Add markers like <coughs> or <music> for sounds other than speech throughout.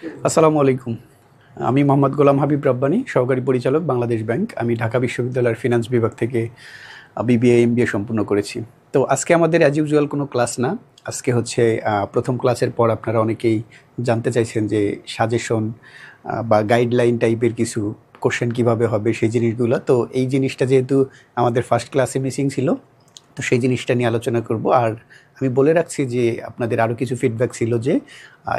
আসসালামু আলাইকুম। আমি মোহাম্মদ গোলাম হাবিব রব্বানি, সহকারী পরিচালক বাংলাদেশ ব্যাংক। আমি ঢাকা বিশ্ববিদ্যালয়ের ফিনান্স বিভাগ থেকে বিবিএ এমবিএ সম্পূর্ণ করেছি। তো আজকে আমাদের অ্যাজ ইউজুয়াল কোনো ক্লাস না। আজকে হচ্ছে প্রথম ক্লাসের পর আপনারা অনেকেই জানতে চাইছেন যে সাজেশন বা গাইডলাইন টাইপের কিছু কোশ্চেন কীভাবে হবে সেই জিনিসগুলো। তো এই জিনিসটা যেহেতু আমাদের ফার্স্ট ক্লাসে মিসিং ছিল তো সেই জিনিসটা নিয়ে আলোচনা করব। আর আমি বলে রাখছি যে আপনাদের আরও কিছু ফিডব্যাক ছিল যে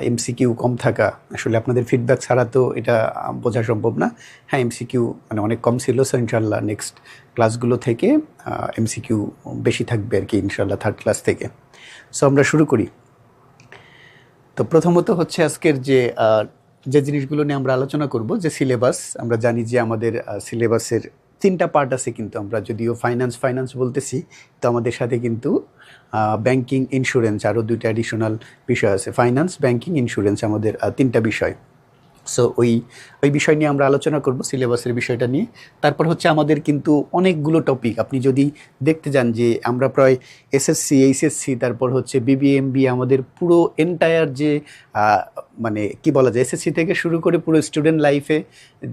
এমসিকিউ কম থাকা, আসলে আপনাদের ফিডব্যাক ছাড়া তো এটা বোঝা সম্ভব না। হ্যাঁ এমসিকিউ মানে অনেক কম ছিল সো ইনশাল্লাহ নেক্সট ক্লাসগুলো থেকে এমসিকিউ বেশি থাকবে আর কি ইনশাল্লাহ থার্ড ক্লাস থেকে। সো আমরা শুরু করি। তো প্রথমত হচ্ছে আজকের যে যে জিনিসগুলো নিয়ে আমরা আলোচনা করব, যে সিলেবাস আমরা জানি যে আমাদের সিলেবাসের তিনটা পার্ট আছে কিন্তু আমরা যদিও ফাইন্যান্স ফাইন্যান্স বলতেছি, তো আমাদের সাথে কিন্তু ব্যাংকিং ইন্স্যুরেন্স আরও দুইটা অ্যাডিশনাল বিষয় আছে। ফাইন্যান্স ব্যাংকিং ইন্স্যুরেন্স আমাদের তিনটা বিষয়। সো ওই ওই বিষয় নিয়ে আমরা আলোচনা করব সিলেবাসের বিষয়টা নিয়ে। তারপর হচ্ছে আমাদের কিন্তু অনেকগুলো টপিক আপনি যদি দেখতে যান যে আমরা প্রায় এসএসসি এইচএসসি তারপর হচ্ছে বিবিএমবি আমাদের পুরো এন্টায়ার যে মানে কি বলা যায় এসএসসি থেকে শুরু করে পুরো স্টুডেন্ট লাইফে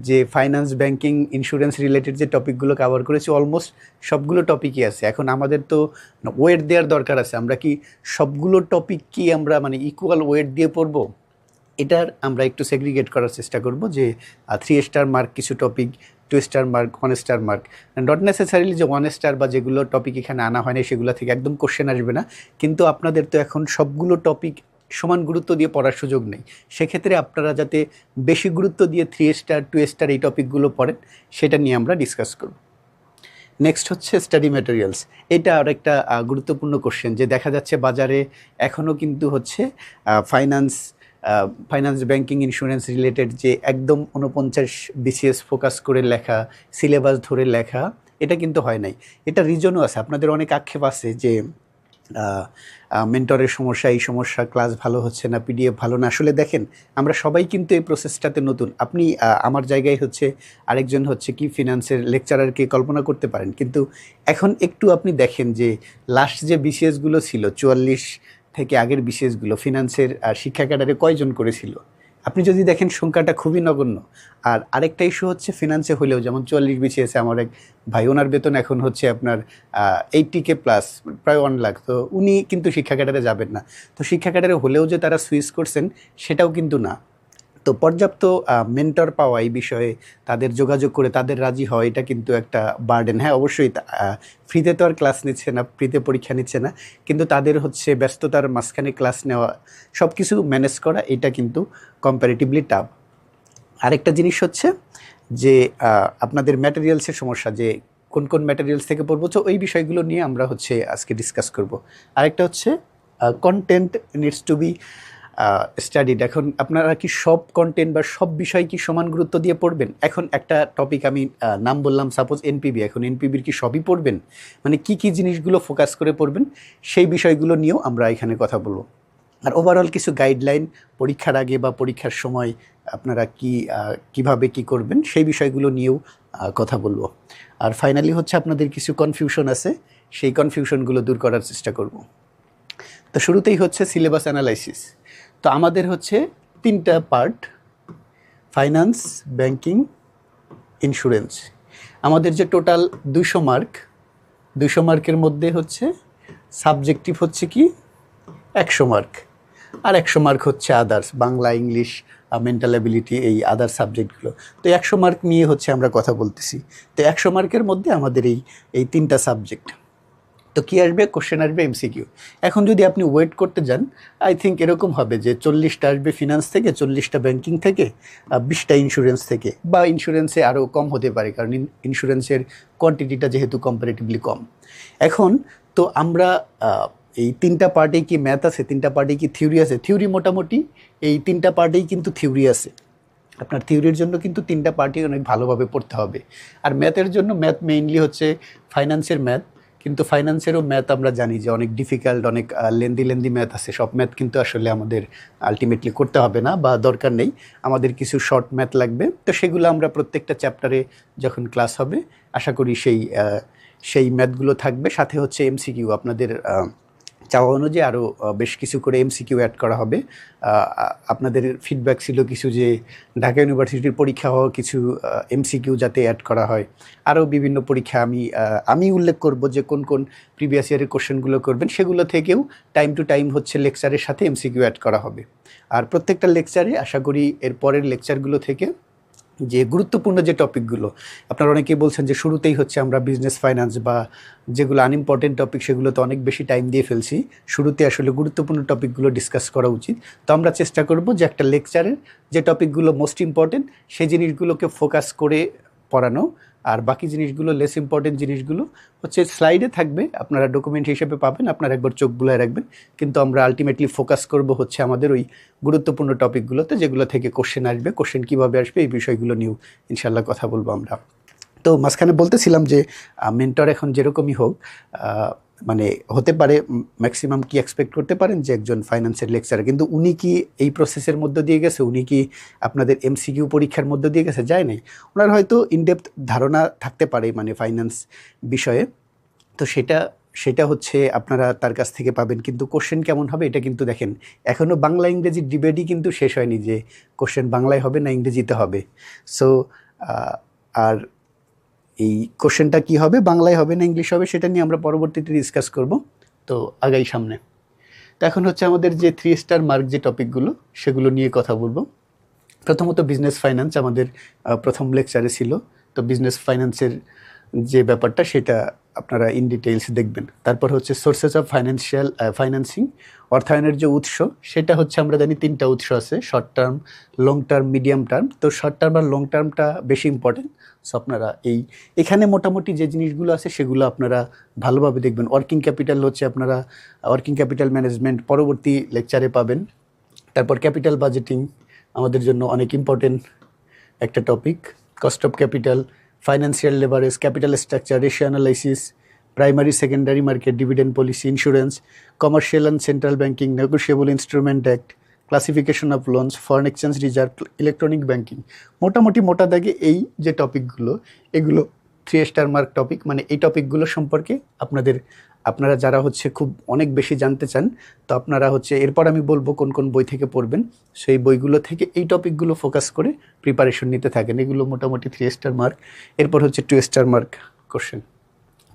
যে ফাইন্যান্স ব্যাংকিং ইন্স্যুরেন্স রিলেটেড যে টপিকগুলো কাভার করেছি অলমোস্ট সবগুলো টপিকই আছে। এখন আমাদের তো ওয়েট দেওয়ার দরকার আছে। আমরা কি সবগুলো টপিক কি আমরা মানে ইকুয়াল ওয়েট দিয়ে পড়ব? এটার আমরা একটু সেগ্রিগেট করার চেষ্টা করব যে থ্রি স্টার মার্ক কিছু topic two star mark one star mark not necessarily যে ওয়ান স্টার বা যেগুলো টপিক এখানে আনা হয়নি সেগুলো থেকে একদম কোশ্চেন আসবে না। কিন্তু আপনাদের তো এখন সবগুলো টপিক সমান গুরুত্ব দিয়ে পড়ার সুযোগ নেই। সেক্ষেত্রে আপনারা যাতে বেশি গুরুত্ব দিয়ে থ্রি স্টার টু স্টার এই টপিকগুলো পড়েন, সেটা নিয়ে আমরা ডিসকাস করব। নেক্সট হচ্ছে স্টাডি ম্যাটেরিয়ালস এটা আর একটা গুরুত্বপূর্ণ কোশ্চেন যে দেখা যাচ্ছে বাজারে এখনও কিন্তু হচ্ছে finance finance banking insurance related যে একদম উনপঞ্চাশ বিসিএস ফোকাস করে লেখা সিলেবাস ধরে লেখা, এটা কিন্তু হয় নাই। এটা রিজনও আছে। আপনাদের অনেক আক্ষেপ আছে যে মেন্টরের সমস্যা, এই সমস্যা ক্লাস ভালো হচ্ছে না পিডিএফ ভালো না। আসলে দেখেন, আমরা সবাই কিন্তু এই প্রসেসটাতে নতুন। আপনি আমার জায়গায় হচ্ছে আরেকজন হচ্ছে কি ফিনান্সের লেকচারারকে কল্পনা করতে পারেন। কিন্তু এখন একটু আপনি দেখেন যে লাস্ট যে বিসিএসগুলো ছিল, চুয়াল্লিশ থেকে আগের বিশেষগুলো ফিনান্সের আর শিক্ষা ক্যাডারে কয়জন করেছিল? আপনি যদি দেখেন সংখ্যাটা খুবই নগণ্য। আর আরেকটা ইস্যু হচ্ছে ফিনান্সে হলেও যেমন চুয়াল্লিশ বিসিএসে আমার এক ভাই, ওনার বেতন এখন হচ্ছে আপনার এইটটি কে প্লাস প্রায় ওয়ান লাখ তো উনি কিন্তু শিক্ষা ক্যাডারে যাবেন না। তো শিক্ষা ক্যাডারে হলেও যে তারা সুইচ করছেন, সেটাও কিন্তু না। তো পর্যাপ্ত মেন্টর পাওয়া এই বিষয়ে, তাদের যোগাযোগ করে তাদের রাজি হয় এটা কিন্তু একটা বার্ডেন হ্যাঁ অবশ্যই ফ্রিতে তো আর ক্লাস নিচ্ছে না ফ্রিতে পরীক্ষা নিচ্ছে না, কিন্তু তাদের হচ্ছে ব্যস্ততার মাঝখানে ক্লাস নেওয়া সব কিছু ম্যানেজ করা, এটা কিন্তু কম্পারেটিভলি টাফ আরেকটা জিনিস হচ্ছে যে আপনাদের ম্যাটেরিয়ালসের সমস্যা, যে কোন কোন ম্যাটেরিয়ালস থেকে পড়ব, তো ওই বিষয়গুলো নিয়ে আমরা হচ্ছে আজকে ডিসকাস করব। আরেকটা হচ্ছে content needs to be studied এখন আপনারা কি সব কন্টেন্ট বা সব বিষয় কি সমান গুরুত্ব দিয়ে পড়বেন? এখন একটা টপিক আমি নাম বললাম সাপোজ এনপিবি এখন এনপিবির কি সবই পড়বেন? মানে কি কি জিনিসগুলো ফোকাস করে পড়বেন? সেই বিষয়গুলো নিয়েও আমরা এখানে কথা বলব। আর ওভারঅল কিছু গাইডলাইন পরীক্ষার আগে বা পরীক্ষার সময় আপনারা কি কীভাবে কি করবেন, সেই বিষয়গুলো নিয়েও কথা বলব। আর ফাইনালি হচ্ছে আপনাদের কিছু কনফিউশন আছে, সেই কনফিউশনগুলো দূর করার চেষ্টা করব। তো শুরুতেই হচ্ছে সিলেবাস অ্যানালাইসিস তো আমাদের হচ্ছে তিনটা পার্ট ফাইন্যান্স ব্যাংকিং ইন্স্যুরেন্স আমাদের যে টোটাল দুশো মার্ক দুশো মার্কের মধ্যে হচ্ছে সাবজেক্টিভ হচ্ছে কি? একশো মার্ক আর একশো মার্ক হচ্ছে others Bangla English mental ability এই আদার সাবজেক্টগুলো তো একশো মার্ক নিয়ে হচ্ছে আমরা কথা বলতেছি। তো একশো মার্কের মধ্যে আমাদের এই এই তিনটা সাবজেক্ট তো কী আসবে? কোশ্চেন আসবে এমসিকিউ এখন যদি আপনি ওয়েট করতে যান আই থিঙ্ক এরকম হবে যে চল্লিশটা আসবে ফিনান্স থেকে, চল্লিশটা ব্যাংকিং থেকে বিশটা ইন্স্যুরেন্স থেকে। বা ইন্স্যুরেন্সে আরও কম হতে পারে, কারণ ইন্স্যুরেন্সের কোয়ান্টিটিটা যেহেতু কম্পারেটিভলি কম। এখন তো আমরা এই তিনটা পার্টেই কি ম্যাথ আছে, তিনটা পার্টেই কি থিওরি আছে? থিওরি মোটামুটি এই তিনটা পার্টেই কিন্তু থিওরি আছে। আপনার থিওরির জন্য কিন্তু তিনটা পার্টি অনেক ভালোভাবে পড়তে হবে। আর ম্যাথের জন্য ম্যাথ মেইনলি হচ্ছে ফাইন্যান্সের ম্যাথ কিন্তু ফাইন্যান্সেরও ম্যাথ আমরা জানি যে অনেক ডিফিকাল্ট অনেক লেন্দি লেন্দি ম্যাথ আছে। সব ম্যাথ কিন্তু আসলে আমাদের আলটিমেটলি করতে হবে না বা দরকার নেই। আমাদের কিছু শর্ট ম্যাথ লাগবে। তো সেগুলো আমরা প্রত্যেকটা চ্যাপ্টারে যখন ক্লাস হবে, আশা করি সেই সেই ম্যাথগুলো থাকবে। সাথে হচ্ছে এমসিকিউ আপনাদের চাওয়া অনুযায়ী আরও বেশ কিছু করে এমসিকিউ অ্যাড করা হবে। আপনাদের ফিডব্যাক ছিল কিছু যে ঢাকা ইউনিভার্সিটির পরীক্ষা হওয়া কিছু এমসিকিউ যাতে অ্যাড করা হয়। আরও বিভিন্ন পরীক্ষা আমি আমি উল্লেখ করব যে কোন কোন প্রিভিয়াস ইয়ারের কোশ্চেনগুলো করবেন, সেগুলো থেকেও টাইম টু টাইম হচ্ছে লেকচারের সাথে এমসিকিউ অ্যাড করা হবে। আর প্রত্যেকটা লেকচারে আশা করি এর পরের লেকচারগুলো থেকে যে গুরুত্বপূর্ণ যে টপিকগুলো, আপনারা অনেকেই বলছেন যে শুরুতেই হচ্ছে আমরা বিজনেস ফাইন্যান্স বা যেগুলো আনইম্পর্টেন্ট টপিক সেগুলোতে অনেক বেশি টাইম দিয়ে ফেলছি। শুরুতে আসলে গুরুত্বপূর্ণ টপিকগুলো ডিসকাস করা উচিত। তো আমরা চেষ্টা করব যে একটা লেকচারের যে টপিকগুলো মোস্ট ইম্পর্টেন্ট সেই জিনিসগুলোকে ফোকাস করে পড়ানো। আর বাকি জিনিসগুলো লেস ইম্পর্টেন্ট জিনিসগুলো হচ্ছে স্লাইডে থাকবে। আপনারা ডকুমেন্ট হিসেবে পাবেন, আপনারা একবার চোখ বুলায় রাখবেন। কিন্তু আমরা আলটিমেটলি ফোকাস করব হচ্ছে আমাদের ওই গুরুত্বপূর্ণ টপিকগুলোতে যেগুলো থেকে কোশ্চেন আসবে কোশ্চেন কীভাবে আসবে, এই বিষয়গুলো নিয়েও ইনশাল্লাহ কথা বলব আমরা। তো মাঝখানে বলতেছিলাম যে মেন্টর এখন যেরকমই হোক মানে হতে পারে ম্যাক্সিমাম কি এক্সপেক্ট করতে পারেন যে একজন ফাইন্যান্সের লেকচার কিন্তু উনি কি এই প্রসেসের মধ্য দিয়ে গেছে? উনি কি আপনাদের এমসিকিউ পরীক্ষার মধ্য দিয়ে গেছে? যায় নাই। ওনার হয়তো ইনডেপথ ধারণা থাকতে পারে মানে ফাইন্যান্স বিষয়ে। তো সেটা সেটা হচ্ছে আপনারা তার কাছ থেকে পাবেন। কিন্তু কোশ্চেন কেমন হবে এটা কিন্তু দেখেন এখনও বাংলা, ইংরেজি ডিবেটই কিন্তু শেষ হয়নি যে কোশ্চেন বাংলায় হবে না ইংরেজিতে হবে। সো আর এই কোশ্চেনটা কি হবে, বাংলায় হবে না ইংলিশ হবে, সেটা নিয়ে আমরা পরবর্তীতে ডিসকাস করব। তো আগাই সামনে। তো এখন হচ্ছে আমাদের যে থ্রি স্টার মার্ক যে টপিকগুলো সেগুলো নিয়ে কথা বলব। প্রথমত বিজনেস ফাইন্যান্স আমাদের প্রথম লেকচারে ছিল। তো বিজনেস ফাইন্যান্সের যে ব্যাপারটা, সেটা আপনারা ইন ডিটেইলস দেখবেন। তারপর হচ্ছে সোর্সেস অফ ফাইন্যান্সিয়াল ফাইন্যান্সিং অর্থায়নের যে উৎস, সেটা হচ্ছে আমরা জানি তিনটা উৎস আছে short term long term medium term তো শর্ট টার্ম আর লং টার্মটা বেশি ইম্পর্টেন্ট সো আপনারা এই, এখানে মোটামুটি যে জিনিসগুলো আছে সেগুলো আপনারা ভালোভাবে দেখবেন। ওয়ার্কিং ক্যাপিটাল হচ্ছে আপনারা ওয়ার্কিং ক্যাপিটাল ম্যানেজমেন্ট পরবর্তী লেকচারে পাবেন। তারপর ক্যাপিটাল বাজেটিং আমাদের জন্য অনেক ইম্পর্টেন্ট একটা topic cost of capital financial leverage capital structure ratio analysis primary secondary market dividend policy insurance commercial and central banking negotiable instrument act classification of loans foreign exchange reserve electronic banking মোটামুটি মোটা দাগে এই যে টপিকগুলো এগুলো three star mark topic মানে এই টপিকগুলো সম্পর্কে আপনাদের, আপনারা যারা হচ্ছে খুব অনেক বেশি জানতে চান, তো আপনারা হচ্ছে এরপর আমি বলব কোন কোন বই থেকে পড়বেন। সেই বইগুলো থেকে এই টপিকগুলো ফোকাস করে প্রিপারেশন নিতে থাকেন। এগুলো মোটামুটি থ্রি স্টার মার্ক এরপর হচ্ছে two star mark question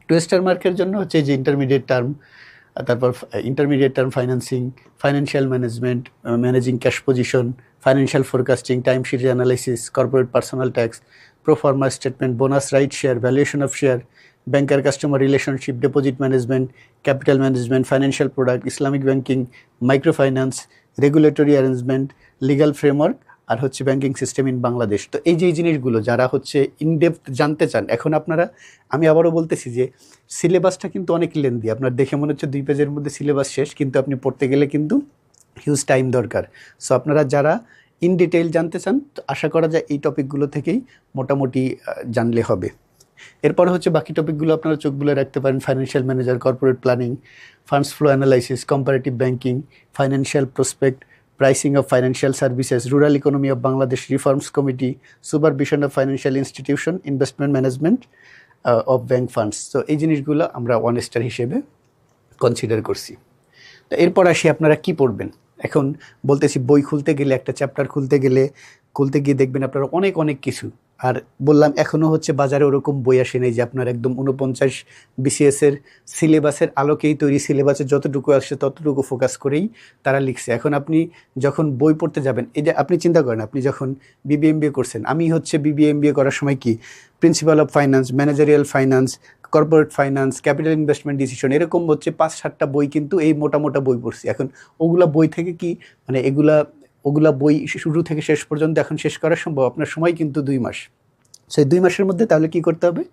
two star মার্কের জন্য হচ্ছে যে ইন্টারমিডিয়েট টার্ম তারপর intermediate term financing financial management managing cash position financial forecasting time sheet analysis corporate personal tax pro forma statement bonus right share valuation of share banker customer relationship deposit management capital management financial product Islamic banking micro finance regulatory arrangement legal framework আর হচ্ছে banking system in Bangladesh. তো এই যে জিনিসগুলো যারা হচ্ছে in-depth জানতে চান, এখন আপনারা, আমি আবারও বলতেছি যে সিলেবাসটা কিন্তু অনেক লেন্দি আপনার দেখে মনে হচ্ছে দুই পেজের মধ্যে সিলেবাস শেষ, কিন্তু আপনি পড়তে গেলে কিন্তু হিউজ টাইম দরকার। সো আপনারা যারা ইন ডিটেইল জানতে চান, তো আশা করা যায় এই টপিকগুলো থেকেই মোটামুটি জানলে হবে। এরপর হচ্ছে বাকি টপিকগুলো আপনারা চোখ বুলে রাখতে পারেন। Financial manager corporate planning funds flow analysis comparative banking financial prospect pricing of financial services rural economy of Bangladesh reforms committee supervision of financial institution investment management of bank funds তো এই জিনিসগুলো আমরা ওয়ান স্টার হিসেবে consider করছি। তো এরপর আসি আপনারা কি পড়বেন? এখন বলতেছি বই খুলতে গেলে, একটা চ্যাপ্টার খুলতে গেলে খুলতে গিয়ে দেখবেন আপনারা অনেক অনেক কিছু। আর বললাম এখনও হচ্ছে বাজারে ওরকম বই আসে নাই যে আপনার একদম উনপঞ্চাশ বিসিএসের সিলেবাসের আলোকেই তৈরি সিলেবাসে যতটুকু আসছে ততটুকু ফোকাস করেই তারা লিখছে। এখন আপনি যখন বই পড়তে যাবেন, এই যে আপনি চিন্তা করেন, আপনি যখন বিবিএমবিএ করছেন, আমি হচ্ছে বিবিএমবিএ করার সময় কি? Principal of finance managerial finance corporate finance capital investment decision এরকম হচ্ছে পাঁচ, সাতটা বই কিন্তু এই মোটা মোটা বই পড়ছি। এখন ওগুলা বই থেকে কি? মানে এগুলা ওগুলা বই শুরু থেকে শেষ পর্যন্ত এখন শেষ করা সম্ভব। আপনার সময় কিন্তু দুই মাস। সেই দুই মাসের মধ্যে তাহলে কি করতে হবে?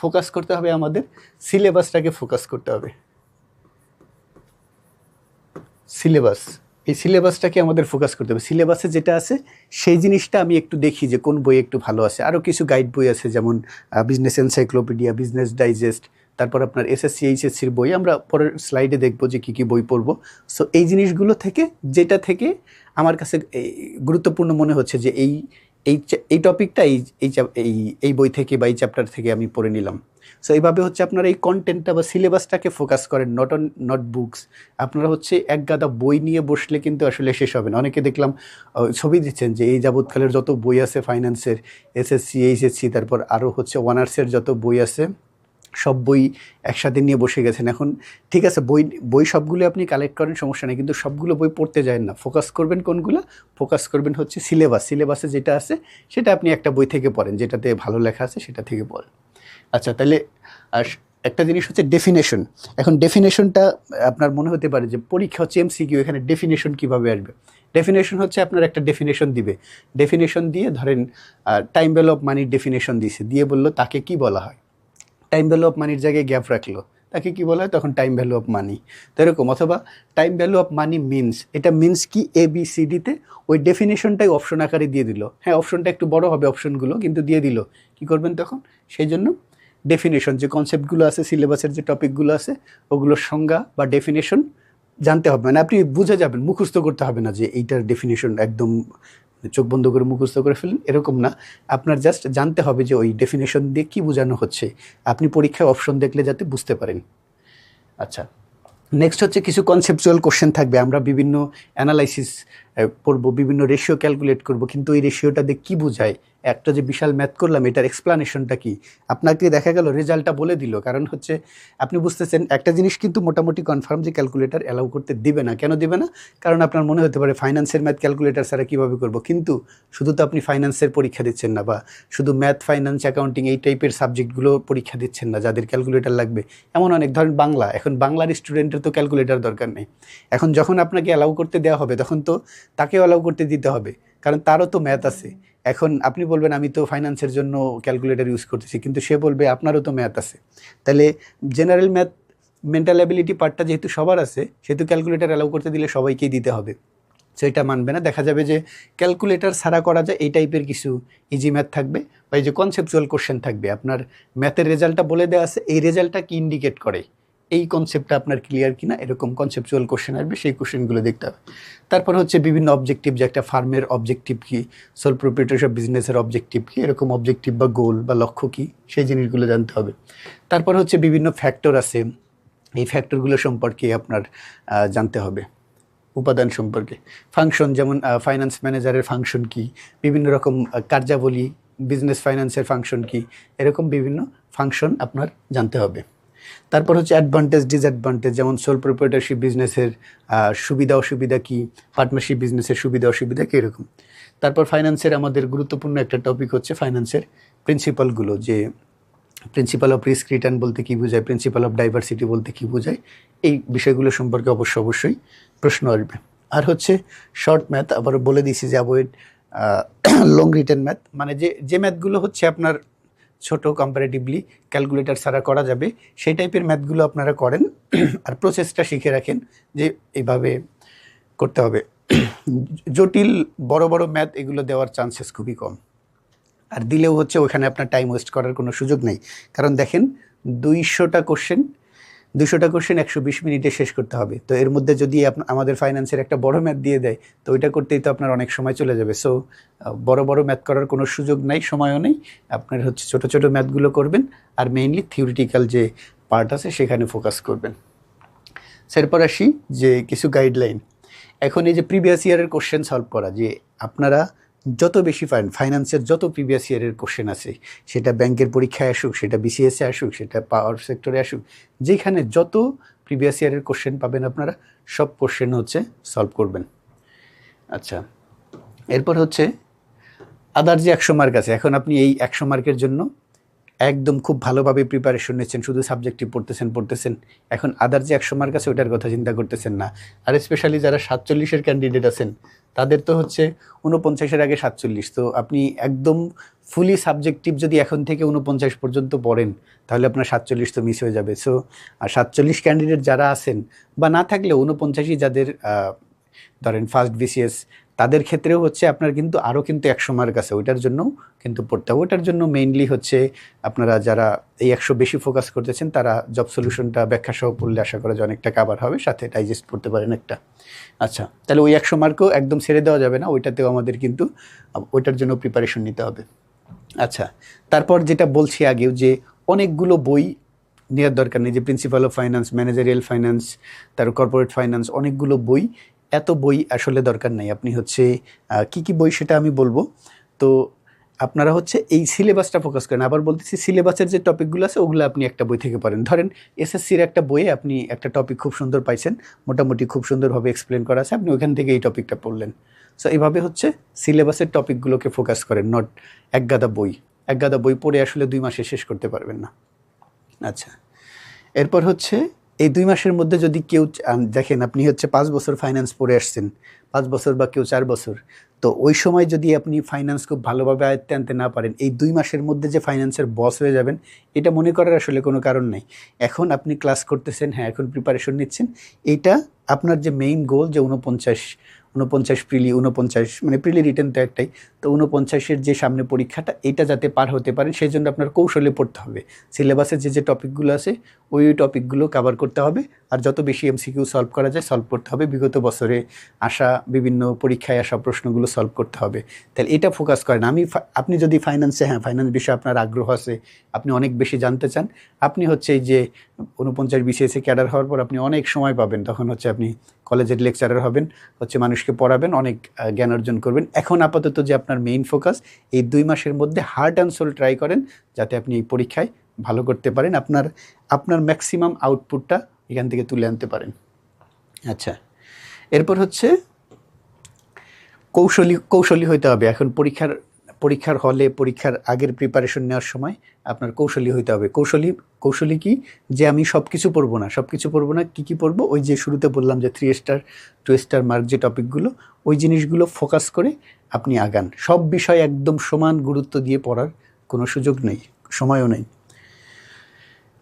ফোকাস করতে হবে আমাদের। সিলেবাসটাকে ফোকাস করতে হবে। সিলেবাস। এই সিলেবাসটাকে আমাদের ফোকাস করতে হবে। সিলেবাসে যেটা আছে, সেই জিনিসটা আমি একটু দেখি যে কোন বই একটু ভালো আছে। আরও কিছু গাইড বই আছে যেমন বিজনেস এনসাইক্লোপিডিয়া বিজনেস ডাইজেস্ট তারপর আপনার এসএসসি এইচএসসির বই, আমরা পরের স্লাইডে দেখব যে কী কী বই পড়ব। সো এই জিনিসগুলো থেকে, যেটা থেকে আমার কাছে গুরুত্বপূর্ণ মনে হচ্ছে যে এই এই এই টপিকটা এই এই এই বই থেকে বা এই চ্যাপ্টার থেকে আমি পড়ে নিলাম। সো এইভাবে হচ্ছে আপনারা এই কন্টেন্টটা বা সিলেবাসটাকে ফোকাস করেন নট অন নট বুকস আপনারা হচ্ছে এক গাদা বই নিয়ে বসলে কিন্তু আসলে শেষ হবে না। অনেকে দেখলাম ছবি দিচ্ছেন যে এই যাবৎকালের যত বই আছে ফাইন্যান্সের এসএসসি, এইচএসসি, তারপর আরও হচ্ছে অনার্সের যত বই আছে সব বই একসাথে নিয়ে বসে গেছেন। এখন ঠিক আছে, বই বই সবগুলো আপনি কালেক্ট করেন, সমস্যা নেই। কিন্তু সবগুলো বই পড়তে যায় না। ফোকাস করবেন কোনগুলো? ফোকাস করবেন হচ্ছে সিলেবাস সিলেবাসে যেটা আছে, সেটা আপনি একটা বই থেকে পড়েন, যেটাতে ভালো লেখা আছে সেটা থেকে পড়েন। আচ্ছা তাহলে আর একটা জিনিস হচ্ছে ডেফিনেশন এখন ডেফিনেশনটা আপনার মনে হতে পারে যে পরীক্ষা হচ্ছে এমসিকিউ এখানে ডেফিনেশন কীভাবে আসবে? ডেফিনেশন হচ্ছে আপনার একটা ডেফিনেশন দিবে। ডেফিনেশন দিয়ে ধরেন টাইম ভ্যালু অফ মানির ডেফিনেশন দিছে। দিয়ে বলল তাকে কি বলা হয়? টাইম ভ্যালু অফ মানির জায়গায় গ্যাপ রাখল। তাকে কি বলা হয়? তখন টাইম ভ্যালু অফ মানি তো এরকম, অথবা time value of money means এটা মিনস কি এ বি সি ডিতে ওই ডেফিনেশনটাই অপশন আকারে দিয়ে দিল। হ্যাঁ অপশনটা একটু বড় হবে অপশনগুলো কিন্তু দিয়ে দিল। কি করবেন তখন? সেই জন্য ডেফিনেশন যে কনসেপ্টগুলো আছে সিলেবাসের যে টপিকগুলো আছে, ওগুলোর সংজ্ঞা বা ডেফিনেশন জানতে হবে। মানে আপনি বুঝে যাবেন, মুখস্থ করতে হবে না যে এইটার ডেফিনেশন একদম চোখ বন্ধ করে মুখস্থ করে ফেলেন এরকম না। আপনার জাস্ট জানতে হবে যে ওই ডেফিনেশন দিয়ে কী বোঝানো হচ্ছে। আপনি পরীক্ষায় অপশন দেখলে যাতে বুঝতে পারেন। আচ্ছা নেক্সট হচ্ছে কিছু কনসেপচুয়াল কোশ্চেন থাকবে। আমরা বিভিন্ন অ্যানালাইসিস করব বিভিন্ন রেশিও ক্যালকুলেট করব, কিন্তু ওই রেশিওটা দিয়ে কী বোঝায়? একটা যে বিশাল ম্যাথ করলাম, এটার এক্সপ্লানেশনটা কি? আপনাকে দেখা গেল রেজাল্টটা বলে দিল। কারণ হচ্ছে, আপনি বুঝতেছেন, একটা জিনিস কিন্তু মোটামুটি কনফার্ম যে ক্যালকুলেটার অ্যালাউ করতে দিবে না। কেন দিবে না? কারণ আপনার মনে হতে পারে ফাইন্যান্সের ম্যাথ ক্যালকুলেটার ছাড়া কীভাবে করব? কিন্তু শুধু তো আপনি ফাইন্যান্সের পরীক্ষা দিচ্ছেন না বা শুধু ম্যাথ ফাইন্যান্স অ্যাকাউন্টিং এই টাইপের সাবজেক্টগুলো পরীক্ষা দিচ্ছেন না, যাদের ক্যালকুলেটার লাগবে। এমন অনেক, ধরেন বাংলা। এখন বাংলার স্টুডেন্টের তো ক্যালকুলেটার দরকার নেই। এখন যখন আপনাকে অ্যালাউ করতে দেওয়া হবে, তখন তো তাকেও অ্যালাউ করতে দিতে হবে। কারণ তারও তো ম্যাথ আছে। এখন আপনি বলবেন, আমি তো ফাইন্যান্সের জন্য ক্যালকুলেটর ইউজ করতেছি। কিন্তু সে বলবে, আপনারও তো ম্যাথ আছে। তাহলে জেনারেল ম্যাথ মেন্টাল অ্যাবিলিটি পার্টটা যেহেতু সবার আছে, সেহেতু ক্যালকুলেটার অ্যালাউ করতে দিলে সবাইকেই দিতে হবে। সো এটা মানবে না। দেখা যাবে যে ক্যালকুলেটর ছাড়া করা যায়, এই টাইপের কিছু ইজি ম্যাথ থাকবে বা এই যে কনসেপচুয়াল কোশ্চেন থাকবে, আপনার ম্যাথের রেজাল্টটা বলে দেওয়া আছে, এই রেজাল্টটা কি ইন্ডিকেট করে? এই কনসেপ্টটা আপনার ক্লিয়ার কিনা, এরকম কনসেপচুয়াল কোশ্চেন আসবে, সেই কোশ্চেনগুলো দেখতে হবে। তারপর হচ্ছে বিভিন্ন অবজেক্টিভ যে একটা ফার্মের অবজেক্টিভ কী সোল প্রোপ্রিয়েটরশিপ বিজনেসের অবজেক্টিভ কী, এরকম অবজেক্টিভ বা গোল বা লক্ষ্য কী, সেই জিনিসগুলো জানতে হবে। তারপর হচ্ছে বিভিন্ন ফ্যাক্টর আছে, এই ফ্যাক্টরগুলো সম্পর্কে আপনার জানতে হবে, উপাদান সম্পর্কে। ফাংশন যেমন ফাইন্যান্স ম্যানেজারের ফাংশন কি, বিভিন্ন রকম কার্যাবলী বিজনেস ফাইন্যান্সের ফাংশন কি, এরকম বিভিন্ন ফাংশন আপনার জানতে হবে। তারপর হচ্ছে অ্যাডভান্টেজ ডিসঅ্যাডভান্টেজ যেমন সোল প্রোপ্রিয়েটরশিপ বিজনেসের সুবিধা, অসুবিধা কি? পার্টনারশিপ বিজনেসের সুবিধা, অসুবিধা কী? এরকম। তারপর ফাইন্যান্সের আমাদের গুরুত্বপূর্ণ একটা টপিক হচ্ছে ফাইন্যান্সের প্রিন্সিপালগুলো যে প্রিন্সিপাল অফ রিস্ক রিটার্ন বলতে কী বোঝায়? প্রিন্সিপাল অফ ডাইভার্সিটি বলতে কী বোঝায়? এই বিষয়গুলো সম্পর্কে অবশ্য অবশ্যই প্রশ্ন আসবে। আর হচ্ছে শর্ট ম্যাথ আবার বলে দিছি যে অ্যাভয়েড লং রিটার্ন ম্যাথ মানে যে যে ম্যাথগুলো হচ্ছে আপনার ছোট কম্পারেটিভলি ক্যালকুলেটার ছাড়া করা যাবে। সেই টাইপের ম্যাথগুলো আপনারা করেন <clears throat> আর প্রসেসটা শিখে রাখেন যে এভাবে করতে হবে। <clears throat> জটিল বড় বড় ম্যাথ এগুলো দেওয়ার চান্সেস খুবই কম। আর দিলেও হচ্ছে ওখানে আপনার টাইম ওয়েস্ট করার কোনো সুযোগ নেই। কারণ দেখেন, দুইশোটা কোশ্চেন দুশোটা কোশ্চেন একশো বিশ মিনিটে শেষ করতে হবে। তো এর মধ্যে যদি আমাদের ফাইন্যান্সের একটা বড় ম্যাথ দিয়ে দেয়, তো ওইটা করতেই তো আপনার অনেক সময় চলে যাবে। সো বড় বড় ম্যাথ করার কোনো সুযোগ নাই, সময়ও নেই। আপনার হচ্ছে ছোট ছোট ম্যাথগুলো করবেন আর মেইনলি থিওরিটিক্যাল যে পার্ট আছে সেখানে ফোকাস করবেন। এরপর আসি যে কিছু গাইডলাইন এখন এই যে প্রিভিয়াস ইয়ারের কোশ্চেন সলভ করা, যে আপনারা যত বেশি পারেন ফাইন্যান্সের যত প্রিভিয়াস ইয়ারের কোশ্চেন আছে, সেটা ব্যাংকের পরীক্ষায় আসুক, সেটা বিসিএসে আসুক, সেটা পাওয়ার সেক্টরে আসুক, যেখানে যত প্রিভিয়াস ইয়ারের কোশ্চেন পাবেন আপনারা, সব কোশ্চেন হচ্ছে সলভ করবেন। আচ্ছা এরপর হচ্ছে আদার যে একশো মার্ক আছে, এখন আপনি এই একশো মার্কের জন্য একদম খুব ভালোভাবে প্রিপারেশন নিচ্ছেন, শুধু সাবজেক্টিভ পড়তেছেন পড়তেছেন। এখন আদার যে একশো মার্ক আছে, ওটার কথা চিন্তা করতেছেন না। আর স্পেশালি যারা সাতচল্লিশের ক্যান্ডিডেট আছেন তাদের তো হচ্ছে উনপঞ্চাশের আগে সাতচল্লিশ। তো আপনি একদম ফুলি সাবজেক্টিভ যদি এখন থেকে উনপঞ্চাশ পর্যন্ত পড়েন, তাহলে আপনার সাতচল্লিশ তো মিস হয়ে যাবে। সো আর সাতচল্লিশ ক্যান্ডিডেট যারা আছেন বা না থাকলে উনপঞ্চাশই যাদের ধরেন ফার্স্ট বিসিএস তাদের ক্ষেত্রেও হচ্ছে আপনার কিন্তু আরও কিন্তু একশো মার্ক আছে ওইটার জন্য কিন্তু পড়তে হবে। ওইটার জন্য মেইনলি হচ্ছে আপনারা যারা এই একশো বেশি ফোকাস করতেছেন, তারা জব সলিউশনটা ব্যাখ্যা সহ পড়লে আশা করা যায় অনেকটা কাবার হবে, সাথে ডাইজেস্ট পড়তে পারেন একটা। আচ্ছা তাহলে ওই একশো মার্কও একদম ছেড়ে দেওয়া যাবে না, ওইটাতেও আমাদের কিন্তু ওইটার জন্য প্রিপারেশন নিতে হবে। আচ্ছা তারপর যেটা বলছি আগেও যে অনেকগুলো বই নেওয়ার দরকার নেই, যে principal of finance managerial finance তার কর্পোরেট ফাইন্যান্স অনেকগুলো বই এত বই আসলে দরকার নাই। আপনি হচ্ছে কি কি বই সেটা আমি বলব? তো আপনারা হচ্ছে এই সিলেবাসটা ফোকাস করেন। আবার বলতেছি, সিলেবাসের যে টপিকগুলো আছে, ওগুলো আপনি একটা বই থেকে পড়েন। ধরেন এসএসসির একটা বইয়ে আপনি একটা টপিক খুব সুন্দর পাইছেন, মোটামুটি খুব সুন্দরভাবে এক্সপ্লেন করা আছে, আপনি ওইখান থেকে এই টপিকটা পড়লেন। সো এইভাবে হচ্ছে সিলেবাসের টপিকগুলোকে ফোকাস করেন নট এক গাদা বই। এক গাদা বই পড়ে আসলে দুই মাসে শেষ করতে পারবেন না। আচ্ছা। এরপর হচ্ছে এই দুই মাসের মধ্যে যদি কেউ দেখেন আপনি হচ্ছে পাঁচ বছর ফাইন্যান্স পড়ে আসছেন, পাঁচ বছর বা কেউ চার বছর, তো ওই সময় যদি আপনি ফাইন্যান্স খুব ভালোভাবে আয়ত্তে আনতে না পারেন, এই দুই মাসের মধ্যে যে ফাইন্যান্সের বস হয়ে যাবেন, এটা মনে করার আসলে কোনো কারণ নেই। এখন আপনি ক্লাস করতেছেন হ্যাঁ এখন প্রিপারেশন নিচ্ছেন, এটা আপনার যে মেইন গোল যে উনপঞ্চাশ উনপঞ্চাশ প্রিলি উনপঞ্চাশ মানে প্রিলি রিটার্ন তো একটাই। তো উনপঞ্চাশের যে সামনে পরীক্ষাটা, এটা যাতে পার হতে পারেন সেই জন্য আপনার কৌশলে পড়তে হবে। সিলেবাসে যে যে টপিকগুলো আছে, ওই ওই টপিকগুলো কভার করতে হবে। আর যত বেশি এমসিকিউ সলভ করা যায় সলভ করতে হবে। বিগত বছরে আসা বিভিন্ন পরীক্ষায় আসা প্রশ্নগুলো সলভ করতে হবে। তাহলে এটা ফোকাস করেন। আমি আপনি যদি ফাইন্যান্সে হ্যাঁ ফাইন্যান্স বিষয়ে আপনার আগ্রহ আছে, আপনি অনেক বেশি জানতে চান, আপনি হচ্ছে এই যে উনপঞ্চাশ বিসিএসে ক্যাডার হওয়ার পর আপনি অনেক সময় পাবেন। তখন হচ্ছে আপনি কলেজের লেকচারার হবেন, হচ্ছে মানুষকে পড়াবেন, অনেক জ্ঞান অর্জন করবেন। এখন আপাতত যে আপনার মেইন ফোকাস এই দুই মাসের মধ্যে হার্ট অ্যান্ড সোল ট্রাই করেন, যাতে আপনি এই পরীক্ষায় ভালো করতে পারেন, আপনার আপনার ম্যাক্সিমাম আউটপুটটা এখান থেকে তুলে আনতে পারেন। আচ্ছা এরপর হচ্ছে কৌশলী কৌশলী হইতে হবে। এখন পরীক্ষার পরীক্ষার হলে, পরীক্ষার আগের প্রিপারেশন নেওয়ার সময় আপনার কৌশলী হইতে হবে। কৌশলী কৌশলী কি? যে আমি সব কিছু পড়ব না। সব কিছু পড়ব না, কী কী পড়ব? ওই যে শুরুতে বললাম যে three star two star mark যে টপিকগুলো ওই জিনিসগুলো ফোকাস করে আপনি আগান। সব বিষয় একদম সমান গুরুত্ব দিয়ে পড়ার কোনো সুযোগ নেই, সময়ও নেই।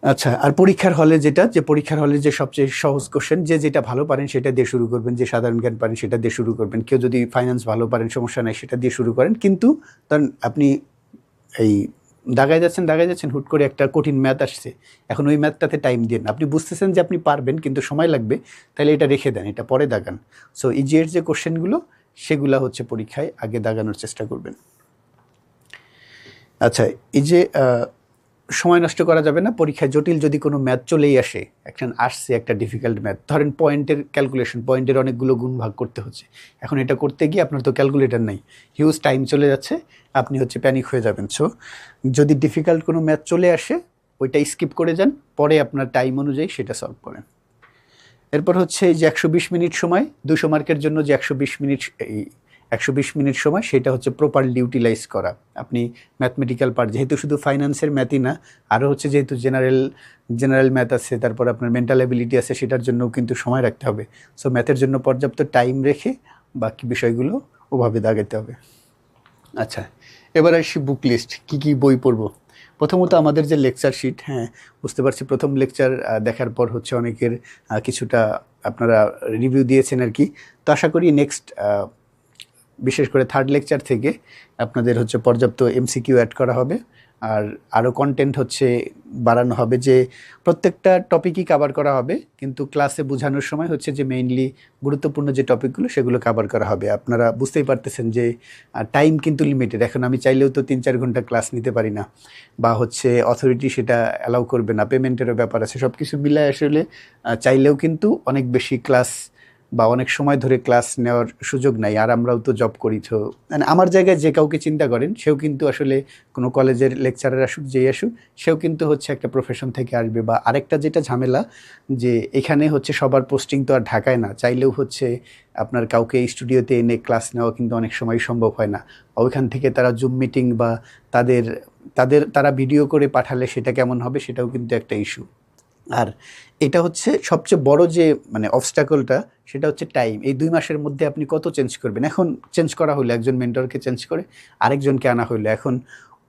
আচ্ছা আর পরীক্ষার হলে যেটা? যে পরীক্ষার হলে যে সবচেয়ে সহজ কোশ্চেন যে যেটা ভালো পারেন সেটা দিয়ে শুরু করবেন, যে সাধারণ জ্ঞান পারেন সেটা দিয়ে শুরু করবেন। কেউ যদি ফাইন্যান্স ভালো পারেন, সমস্যা নাই, সেটা দিয়ে শুরু করেন। কিন্তু ধরেন আপনি এই দাগায় যাচ্ছেন দাগায় যাচ্ছেন, হুট করে একটা কঠিন ম্যাথ আসছে। এখন ওই ম্যাথটাতে টাইম দিন আপনি বুঝতেছেন যে আপনি পারবেন, কিন্তু সময় লাগবে, তাহলে এটা রেখে দেন, এটা পরে দাগান। সো ইজিএর যে কোশ্চেনগুলো সেগুলো হচ্ছে পরীক্ষায় আগে দাগানোর চেষ্টা করবেন। আচ্ছা এই যে সময় নষ্ট করা যাবে না, পরীক্ষায় জটিল যদি কোনো ম্যাথ চলেই আসে, একটা আসছে একটা ডিফিকাল্ট ম্যাথ। ধরেন পয়েন্টের ক্যালকুলেশন পয়েন্টের অনেকগুলো গুণ ভাগ করতে হচ্ছে। এখন এটা করতে গিয়ে আপনার তো ক্যালকুলেটর নাই। হিউজ টাইম চলে যাচ্ছে, আপনি হচ্ছে প্যানিক হয়ে যাবেন। সো যদি ডিফিকাল্ট কোনো ম্যাথ চলে আসে, ওইটা স্কিপ করে যান, পরে আপনার টাইম অনুযায়ী সেটা সলভ করেন। এরপর হচ্ছে এই যে একশো বিশ মিনিট সময়, দুশো মার্কের জন্য যে একশো বিশ মিনিট এই একশো বিশ মিনিট সময়, সেটা হচ্ছে প্রপারলি ইউটিলাইজ করা। আপনি ম্যাথমেটিক্যাল পার্ট যেহেতু শুধু ফাইন্যান্সের ম্যাথই না আরও হচ্ছে যেহেতু জেনারেল জেনারেল ম্যাথ আছে, তারপর আপনার মেন্টাল অ্যাবিলিটি আছে, সেটার জন্যও কিন্তু সময় রাখতে হবে। সো ম্যাথের জন্য পর্যাপ্ত টাইম রেখে বাকি বিষয়গুলো ওভাবে দাগাতে হবে। আচ্ছা এবার আসি বুক লিস্ট কী কী বই পড়ব? প্রথমত আমাদের যে লেকচার শিট হ্যাঁ বুঝতে পারছি, প্রথম লেকচার দেখার পর হচ্ছে অনেকের কিছুটা আপনারা রিভিউ দিয়েছেন আর কি। তো আশা করি নেক্সট বিশেষ করে থার্ড লেকচার থেকে আপনাদের হচ্ছে পর্যাপ্ত এমসিকিউ অ্যাড করা হবে। আর আরও কন্টেন্ট হচ্ছে বাড়ানো হবে যে প্রত্যেকটা টপিকই কাভার করা হবে, কিন্তু ক্লাসে বোঝানোর সময় হচ্ছে যে মেইনলি গুরুত্বপূর্ণ যে টপিকগুলো সেগুলো কাভার করা হবে। আপনারা বুঝতেই পারতেছেন যে টাইম কিন্তু লিমিটেড এখন আমি চাইলেও তো তিন চার ঘণ্টা ক্লাস নিতে পারি না। বা হচ্ছে অথরিটি সেটা অ্যালাউ করবে না। পেমেন্টেরও ব্যাপার আছে। সব কিছু মিলায় আসলে চাইলেও কিন্তু অনেক বেশি ক্লাস বা অনেক সময় ধরে ক্লাস নেওয়ার সুযোগ নাই, আর আমরাও তো জব করি, তো মানে আমার জায়গায় যে কাউকে চিন্তা করেন, সেও কিন্তু আসলে কোনো কলেজের লেকচারার আসুক, যেই আসুক, সেও কিন্তু হচ্ছে একটা প্রফেশন থেকে আসবে। বা আরেকটা যেটা ঝামেলা, যে এখানে হচ্ছে সবার পোস্টিং তো আর ঢাকায় না, চাইলেও হচ্ছে আপনার কাউকে স্টুডিওতে এনে ক্লাস নেওয়া কিন্তু অনেক সময় সম্ভব হয় না। ওইখান থেকে তারা জুম মিটিং বা তাদের তাদের, তারা ভিডিও করে পাঠালে সেটা কেমন হবে, সেটাও কিন্তু একটা ইস্যু আর এটা হচ্ছে সবচেয়ে বড় যে মানে অবস্টাকলটা সেটা হচ্ছে টাইম এই দুই মাসের মধ্যে আপনি কত চেঞ্জ করবেন? এখন চেঞ্জ করা হলো, একজন মেন্টরকে চেঞ্জ করে আরেকজনকে আনা হলো। এখন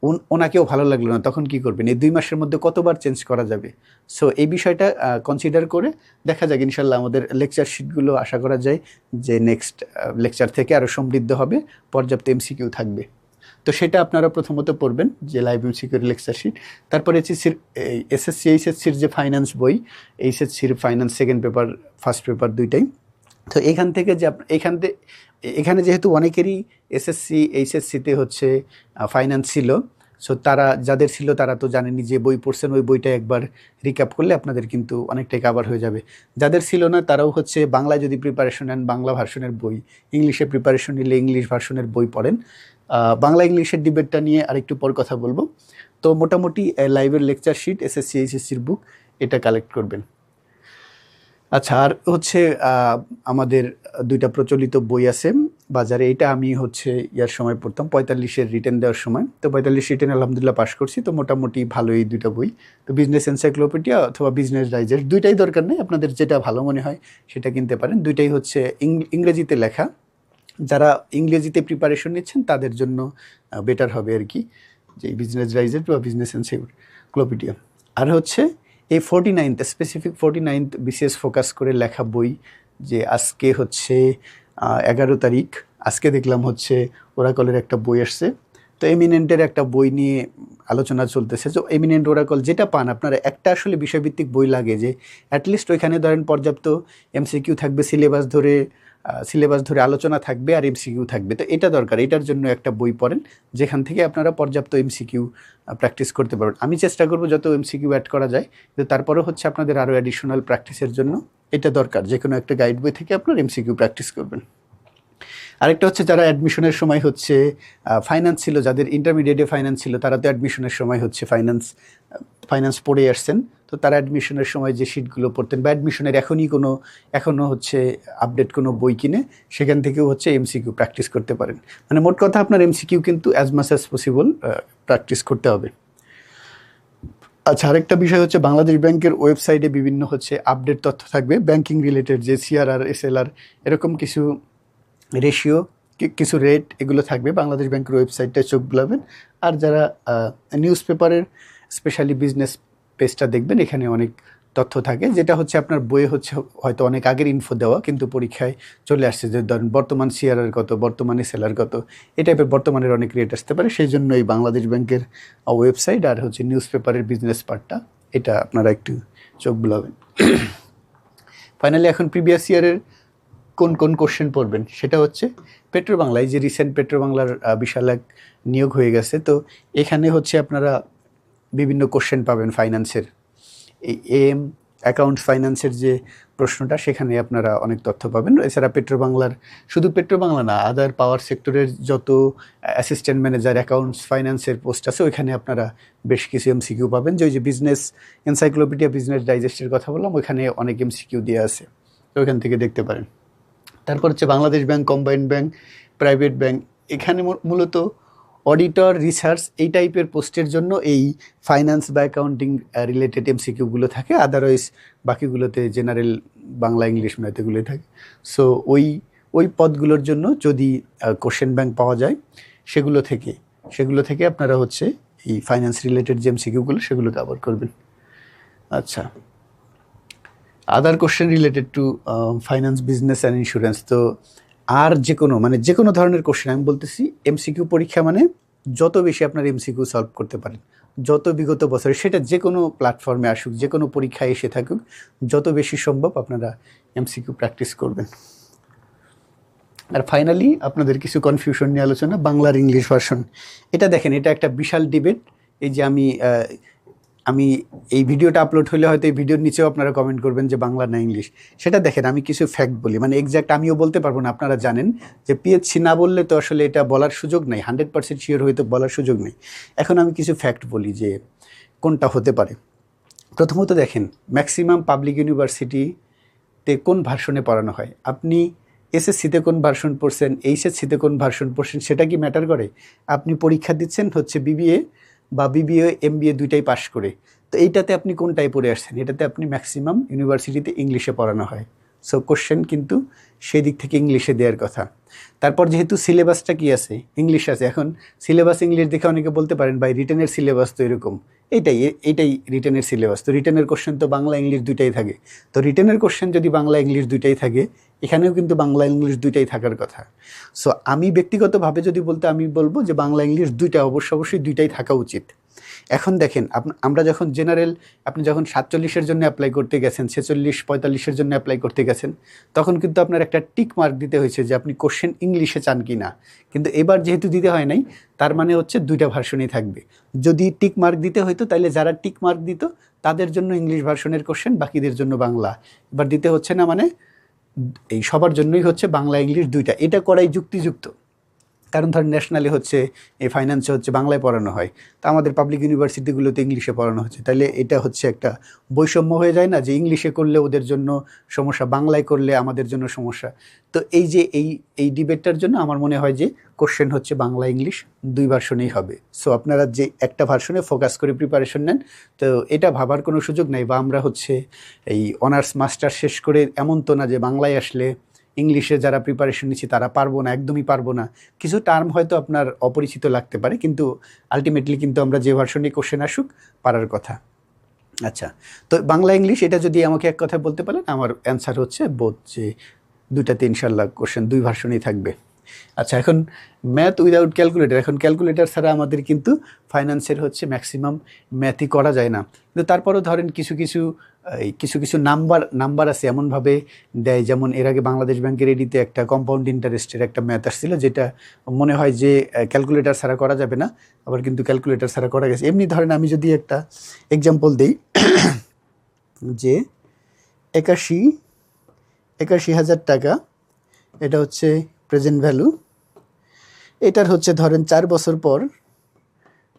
ওন- ওনাকেও ভালো লাগল না, তখন কি করবেন? এই দুই মাসের মধ্যে কতবার চেঞ্জ করা যাবে? সো এই বিষয়টা কনসিডার করে দেখা যাক ইনশাল্লাহ আমাদের লেকচার শিটগুলো আশা করা যায় যে নেক্সট লেকচার থেকে আরও সমৃদ্ধ হবে, পর্যাপ্ত এমসিকিউ থাকবে। তো সেটা আপনারা প্রথমত পড়বেন, যে লাইভ এমসিকিউর লেকচার শিট তারপরে এসএসসির এসএসসি এইচএসসির যে ফাইন্যান্স বই এইচএসসির finance second paper first paper দুইটাই। তো এখান থেকে যে এখান থেকে এখানে যেহেতু অনেকেরই এসএসসি এইচএসসিতে হচ্ছে ফাইন্যান্স ছিল সো তারা, যাদের ছিল তারা তো জানেনি যে বই পড়ছেন, ওই বইটা একবার রিক্যাপ করলে আপনাদের কিন্তু অনেকটাই কাভার হয়ে যাবে। যাদের ছিল না, তারাও হচ্ছে বাংলায় যদি প্রিপারেশন নেন, বাংলা ভার্সনের বই, ইংলিশে প্রিপারেশন নিলে ইংলিশ ভার্সনের বই পড়েন। বাংলা ইংলিশের ডিবেটটা নিয়ে আরেকটু পর কথা বলব। তো মোটামুটি লাইভের লেকচার শিট এসএসসি এইচএসসির বুক এটা কালেক্ট করবেন। আচ্ছা আর হচ্ছে আমাদের দুইটা প্রচলিত বই আছে। বাজারে এটা আমি হচ্ছে ইয়ার সময় পড়তাম, পঁয়তাল্লিশের রিটার্ন দেওয়ার সময়। তো পঁয়তাল্লিশ রিটেন আলহামদুলিল্লাহ পাশ করছি, তো মোটামুটি ভালো এই দুইটা বই। তো বিজনেস এনসাইক্লোপিডিয়া অথবা বিজনেস ডাইজেস্ট দুইটাই দরকার নেই। আপনাদের যেটা ভালো মনে হয় সেটা কিনতে পারেন। দুইটাই হচ্ছে ইংরেজিতে লেখা। যারা ইংরেজিতে প্রিপারেশন নিচ্ছেন, তাদের জন্য বেটার হবে আর কি, যে বিজনেস ডাইজেস্ট বা বিজনেস এনসাইক্লোপিডিয়া আর হচ্ছে, এই forty ninth specific forty ninth বিশেষ ফোকাস করে লেখা বই, যে আজকে হচ্ছে এগারো তারিখ, আজকে দেখলাম হচ্ছে ওরাকলের একটা বই আসছে। তো এমিনেন্টের একটা বই নিয়ে আলোচনা চলতেছে। তো এমিনেন্ট ওরাকল যেটা পান, আপনারা একটা আসলে বিষয়ভিত্তিক বই লাগে যে অ্যাটলিস্ট ওইখানে ধরেন পর্যাপ্ত এমসিকিউ থাকবে সিলেবাস ধরে সিলেবাস ধরে আলোচনা থাকবে আর এমসিকিউ থাকবে। তো এটা দরকার, এটার জন্য একটা বই পড়েন, যেখান থেকে আপনারা পর্যাপ্ত এমসিকিউ প্র্যাকটিস করতে পারবেন। আমি চেষ্টা করব যত এমসিকিউ অ্যাড করা যায়, কিন্তু তারপরেও হচ্ছে আপনাদের আরও অ্যাডিশনাল প্র্যাকটিসের জন্য এটা দরকার যে কোনো একটা গাইড বই থেকে আপনার এমসিকিউ প্র্যাকটিস করবেন। আরেকটা হচ্ছে যারা অ্যাডমিশনের সময় হচ্ছে ফাইন্যান্স ছিল, যাদের ইন্টারমিডিয়েটে ফাইন্যান্স ছিল, তারা তো অ্যাডমিশনের সময় হচ্ছে ফাইন্যান্স ফাইন্যান্স পড়ে আসছেন। তো তারা অ্যাডমিশনের সময় যে শিটগুলো পড়তেন বা অ্যাডমিশনের এখনই কোনো, এখনও হচ্ছে আপডেট কোনো বই কিনে সেখান থেকেও হচ্ছে এমসিকিউ প্র্যাকটিস করতে পারেন। মানে মোট কথা আপনার এমসিকিউ কিন্তু as much as possible practice করতে হবে। আচ্ছা আরেকটা বিষয় হচ্ছে বাংলাদেশ ব্যাংকের ওয়েবসাইটে বিভিন্ন হচ্ছে আপডেট তথ্য থাকবে। ব্যাংকিং রিলেটেড যে সিআরআর এসএলআর এরকম কিছু রেশিও কিছু রেট এগুলো থাকবে বাংলাদেশ ব্যাংকের ওয়েবসাইটটায় চোখ বুলাবেন। আর যারা নিউজ পেপারের স্পেশালি বিজনেস পেজটা দেখবেন, এখানে অনেক তথ্য থাকে। যেটা হচ্ছে আপনার বইয়ে হচ্ছে হয়তো অনেক আগের ইনফো দেওয়া, কিন্তু পরীক্ষায় চলে আসছে যে ধরেন বর্তমান সিআরআর কত, বর্তমানে সেলার কত, এই টাইপের বর্তমানের অনেক রেট আসতে পারে। সেই জন্য এই বাংলাদেশ ব্যাংকের ওয়েবসাইট আর হচ্ছে নিউজ পেপারের বিজনেস পার্টটা এটা আপনারা একটু চোখ বুলাবেন। ফাইনালি এখন প্রিভিয়াস ইয়ারের কোন কোন কোশ্চেন পড়বেন? সেটা হচ্ছে পেট্রো বাংলায় যে রিসেন্ট পেট্রো বাংলার বিশাল এক নিয়োগ হয়ে গেছে। তো এখানে হচ্ছে আপনারা বিভিন্ন কোশ্চেন পাবেন ফাইন্যান্সের এই এম অ্যাকাউন্টস ফাইন্যান্সের যে প্রশ্নটা, সেখানে আপনারা অনেক তথ্য পাবেন। এছাড়া পেট্রো বাংলার শুধু পেট্রো বাংলা না আদার পাওয়ার সেক্টরের যত অ্যাসিস্ট্যান্ট ম্যানেজার অ্যাকাউন্টস ফাইন্যান্সের পোস্ট আছে, ওইখানে আপনারা বেশ কিছু এমসিকিউ পাবেন। যে ওই যে বিজনেস এনসাইক্লোপিডিয়া বিজনেস ডাইজেস্টের কথা বললাম, ওইখানে অনেক এমসিকিউ দেওয়া আছে। তো ওইখান থেকে দেখতে পারেন। তারপর হচ্ছে Bangladesh Bank combined bank private bank এখানে মূলত অডিটর রিসার্চ এই টাইপের পোস্টের জন্য এই ফাইন্যান্স বা অ্যাকাউন্টিং রিলেটেড এমসিকিউগুলো থাকে। আদারওয়াইজ বাকিগুলোতে জেনারেল বাংলা ইংলিশ ম্যাথ এগুলোই থাকে। সো ওই ওই পদগুলোর জন্য যদি কোশ্চেন ব্যাংক পাওয়া যায়, সেগুলো থেকে সেগুলো থেকে আপনারা হচ্ছে এই ফাইন্যান্স রিলেটেড যে এমসিকিউগুলো সেগুলো কভার করবেন। আচ্ছা। Other question related to finance business and insurance তো আর যে কোনো মানে যে কোনো ধরনের কোশ্চেন আমি বলতেছি এমসিকিউ পরীক্ষা মানে যত বেশি আপনার এমসিকিউ সলভ করতে পারেন, যত বিগত বছরে সেটা যে কোনো প্ল্যাটফর্মে আসুক যে কোনো পরীক্ষায় এসে থাকুক, যত বেশি সম্ভব আপনারা এমসিকিউ প্র্যাকটিস করবেন। আর ফাইনালি আপনাদের কিছু কনফিউশন নিয়ে আলোচনা, বাংলার ইংলিশ ভার্সন এটা দেখেন, এটা একটা বিশাল ডিবেট এই যে আমি আমি এই ভিডিওটা আপলোড হলে হয়তো এই ভিডিওর নিচেও আপনারা কমেন্ট করবেন যে বাংলা না ইংলিশ সেটা দেখেন, আমি কিছু ফ্যাক্ট বলি। মানে এক্স্যাক্ট আমিও বলতে পারব না, আপনারা জানেন যে পিএইচসি না বললে তো আসলে এটা বলার সুযোগ নেই হান্ড্রেড পার্সেন্ট শিওর হয়তো বলার সুযোগ নেই। এখন আমি কিছু ফ্যাক্ট বলি যে কোনটা হতে পারে। প্রথমত দেখেন ম্যাক্সিমাম পাবলিক ইউনিভার্সিটিতে কোন ভার্সনে পড়ানো হয়? আপনি এসএসসিতে কোন ভার্সন পড়ছেন এইচএসসিতে কোন ভার্সন পড়ছেন, সেটা কি ম্যাটার করে? আপনি পরীক্ষা দিচ্ছেন হচ্ছে বিবিএ বা বিবিএ এমবিএ দুইটাই পাশ করে। তো এইটাতে আপনি কোনটাই পড়ে আসছেন? এটাতে আপনি ম্যাক্সিমাম ইউনিভার্সিটিতে ইংলিশে পড়ানো হয়। সো কোশ্চেন কিন্তু সেই দিক থেকে ইংলিশে দেওয়ার কথা। তারপর যেহেতু সিলেবাসটা কি আছে? ইংলিশ আছে। এখন সিলেবাস ইংলিশ দেখে অনেকে বলতে পারেন বা রিটার্নের সিলেবাস তো এরকম। এটাই এইটাই রিটেনের সিলেবাস তো রিটেনের কোশ্চেন তো বাংলা ইংলিশ দুইটাই থাকে। তো রিটেনের কোশ্চেন যদি বাংলা ইংলিশ দুইটাই থাকে, এখানেও কিন্তু বাংলা ইংলিশ দুইটাই থাকার কথা। সো আমি ব্যক্তিগতভাবে যদি বলতে আমি বলব যে বাংলা ইংলিশ দুইটা অবশ্য, অবশ্যই দুইটাই থাকা উচিত। এখন দেখেন আমরা যখন জেনারেল আপনি যখন সাতচল্লিশের জন্য অ্যাপ্লাই করতে গেছেন, ছেচল্লিশ, পঁয়তাল্লিশের জন্য অ্যাপ্লাই করতে গেছেন, তখন কিন্তু আপনার একটা টিক মার্ক দিতে হয়েছে যে আপনি কোশ্চেন ইংলিশে চান কি না কিন্তু এবার যেহেতু দিতে হয় নাই, তার মানে হচ্ছে দুইটা ভার্সনই থাকবে। যদি টিক মার্ক দিতে হইতো তাহলে যারা টিক মার্ক দিত, তাদের জন্য ইংলিশ ভার্সনের কোশ্চেন বাকিদের জন্য বাংলা। এবার দিতে হচ্ছে না মানে এই সবার জন্যই হচ্ছে বাংলা ইংলিশ দুইটা। এটা করাই যুক্তিযুক্ত। কারণ ধরেন ন্যাশনালি হচ্ছে, এই ফাইন্যান্সে হচ্ছে বাংলায় পড়ানো হয়। তা আমাদের পাবলিক ইউনিভার্সিটিগুলোতে ইংলিশে পড়ানো হচ্ছে। তাহলে এটা হচ্ছে একটা বৈষম্য হয়ে যায় না যে ইংলিশে করলে ওদের জন্য সমস্যা, বাংলায় করলে আমাদের জন্য সমস্যা? তো এই যে এই এই ডিবেটটার জন্য আমার মনে হয় যে কোশ্চেন হচ্ছে বাংলা ইংলিশ দুই ভার্সনেই হবে। সো আপনারা যে একটা ভার্সনে ফোকাস করে প্রিপারেশন নেন, তো এটা ভাবার কোনো সুযোগ নাই বা আমরা হচ্ছে এই অনার্স মাস্টার শেষ করে এমন তো না যে বাংলায় আসলে ইংলিশে যারা প্রিপারেশন নিচ্ছে, তারা পারব না, একদমই পারব না। কিছু টার্ম হয়তো আপনার অপরিচিত লাগতে পারে, কিন্তু আলটিমেটলি কিন্তু আমরা যে ভার্সনে কোশ্চেন আসুক, পারার কথা। আচ্ছা তো বাংলা ইংলিশ এটা যদি আমাকে এক কথা বলতে পারেন, আমার অ্যান্সার হচ্ছে বোধ যে দুটাতে ইনশাল্লাহ কোশ্চেন দুই ভার্সনই থাকবে। আচ্ছা এখন ম্যাথ উইদাউট ক্যালকুলেটার এখন ক্যালকুলেটার ছাড়া আমাদের কিন্তু ফাইন্যান্সের হচ্ছে ম্যাক্সিমাম ম্যাথই করা যায় না। কিন্তু তারপরেও ধরেন কিছু কিছু কিছু কিছু নাম্বার নাম্বার আছে এমনভাবে দেয়, যেমন এর আগে বাংলাদেশ ব্যাংকের এডিতে একটা কম্পাউন্ড ইন্টারেস্টের একটা ম্যাথ আসছিল, যেটা মনে হয় যে ক্যালকুলেটার ছাড়া করা যাবে না, আবার কিন্তু ক্যালকুলেটার ছাড়া করা গেছে। এমনি ধরেন আমি যদি একটা এক্সাম্পল দিই, <coughs> যে একাশি একাশি হাজার টাকা, এটা হচ্ছে প্রেজেন্ট ভ্যালু এটার হচ্ছে ধরেন চার বছর পর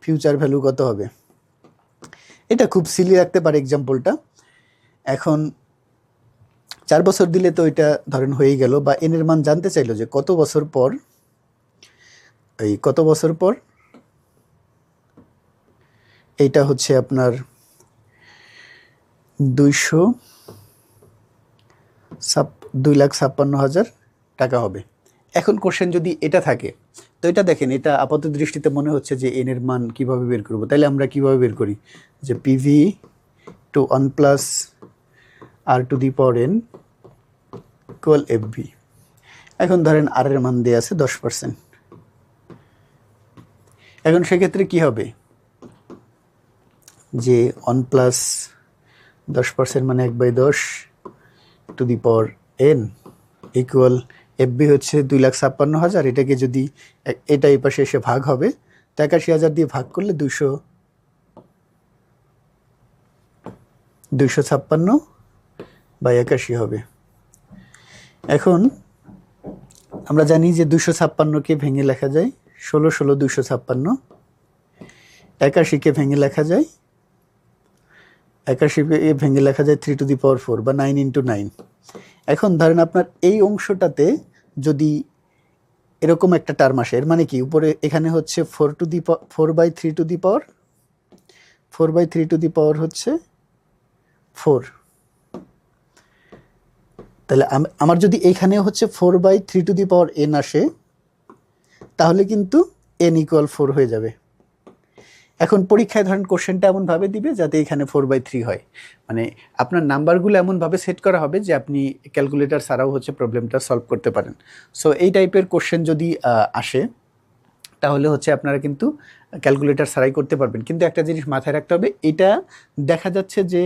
ফিউচার ভ্যালু কত হবে? এটা খুব সিলি রাখতে পারে এক্সাম্পলটা এখন চার বছর দিলে তো এটা ধরেন হয়েই গেল বা এনের মান জানতে চাইলো যে কত বছর পর, এই কত বছর পর এইটা হচ্ছে আপনার দুইশো সাপ দুই লাখ ছাপ্পান্ন হাজার টাকা হবে। এখন কোশ্চেন যদি এটা থাকে, তো এটা দেখেন, এটা আপাত দৃষ্টিতে মনে হচ্ছে যে এন এর মান কীভাবে বের করব। তাহলে আমরা কীভাবে বের করি? যে PV to one plus R to the power N equal F V এখন ধরেন আর এর মান দেওয়া আছে দশ পার্সেন্ট এখন সেক্ষেত্রে কি হবে? যে ওয়ান প্লাস দশ পার্সেন্ট মানে এক বাই দশ to the power N equal FV হচ্ছে দুই লাখ ছাপ্পান্ন হাজার, এটাকে যদি এটা এই পাশে এসে ভাগ হবে, তো একাশি হাজার দিয়ে ভাগ করলে দুশো দুইশো ছাপ্পান্ন বা একাশি হবে। এখন আমরা জানি যে দুশো ছাপ্পান্নকে ভেঙে লেখা যায়, ষোলো ষোলো দুশো ছাপ্পান্ন। একাশিকে ভেঙে লেখা যায় একাশি ভেঙে লেখা যায় three to the power four বা নাইন ইন্টু নাইন এখন ধরেন আপনার এই অংশটাতে যদি এরকম একটা টার্ম আসে, এর মানে কি? উপরে এখানে হচ্ছে four to the power four by three to the power four by three to the power হচ্ছে ফোর তাহলে আম- আমার যদি এখানে হচ্ছে four by three to the power N আসে, তাহলে কিন্তু এন ইকুয়াল ফোর হয়ে যাবে। এখন পরীক্ষায় ধরেন কোশ্চেনটা এমনভাবে দিবে যাতে এখানে ফোর বাই থ্রি হয়। মানে আপনার নাম্বারগুলো এমনভাবে সেট করা হবে যে আপনি ক্যালকুলেটর ছাড়াও হচ্ছে প্রবলেমটা সলভ করতে পারেন। সো এই টাইপের কোশ্চেন যদি আসে, তাহলে হচ্ছে আপনারা কিন্তু ক্যালকুলেটর ছাড়াই করতে পারবেন। কিন্তু একটা জিনিস মাথায় রাখতে হবে, এটা দেখা যাচ্ছে যে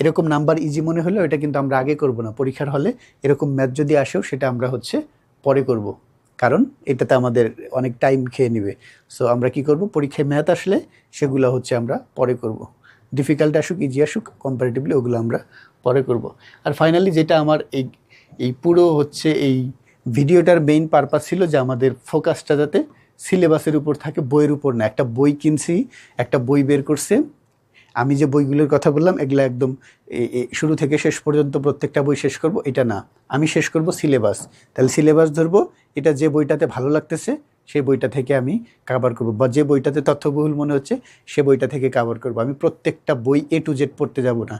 এরকম নাম্বার ইজি মনে হলেও এটা কিন্তু আমরা আগে করব না। পরীক্ষার হলে এরকম ম্যাথ যদি আসেও সেটা আমরা হচ্ছে পরে করব। কারণ এটাতে আমাদের অনেক টাইম খেয়ে নেবে। সো আমরা কি করব? পরীক্ষায় ম্যাথ আসলে সেগুলো হচ্ছে আমরা পরে করব। ডিফিকাল্ট আসুক ইজি আসুক কম্পারেটিভলি ওগুলো আমরা পরে করব। আর ফাইনালি যেটা আমার এই এই পুরো হচ্ছে এই ভিডিওটার মেইন পারপাস ছিল যে আমাদের ফোকাসটা যাতে সিলেবাসের উপর থাকে, বইয়ের উপর না। একটা বই কিনছি, একটা বই বের করছে আমি যে বইগুলোর কথা বললাম, এগুলো একদম শুরু থেকে শেষ পর্যন্ত প্রত্যেকটা বই শেষ করব, এটা না। আমি শেষ করব সিলেবাস। তাহলে সিলেবাস ধরবো, এটা যে বইটাতে ভালো লাগতেছে, সেই বইটা থেকে আমি কাভার করব। বা যে বইটাতে তথ্যবহুল মনে হচ্ছে, সে বইটা থেকে কাভার করব। আমি প্রত্যেকটা বই এ টু জেড পড়তে যাব না।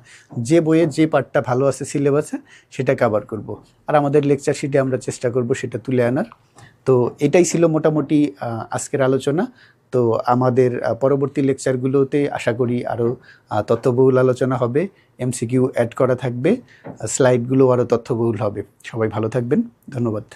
যে বইয়ের যে পার্টটা ভালো আছে সিলেবাসে, সেটা কাভার করব। আর আমাদের লেকচার শিটে আমরা চেষ্টা করব সেটা তুলে আনার। তো এটাই ছিল মোটামুটি আজকের আলোচনা। তো আমাদের পরবর্তী লেকচারগুলোতে আশা করি আরও তথ্যবহুল আলোচনা হবে এমসিকিউ অ্যাড করা থাকবে স্লাইডগুলো আরও তথ্যবহুল হবে। সবাই ভালো থাকবেন, ধন্যবাদ।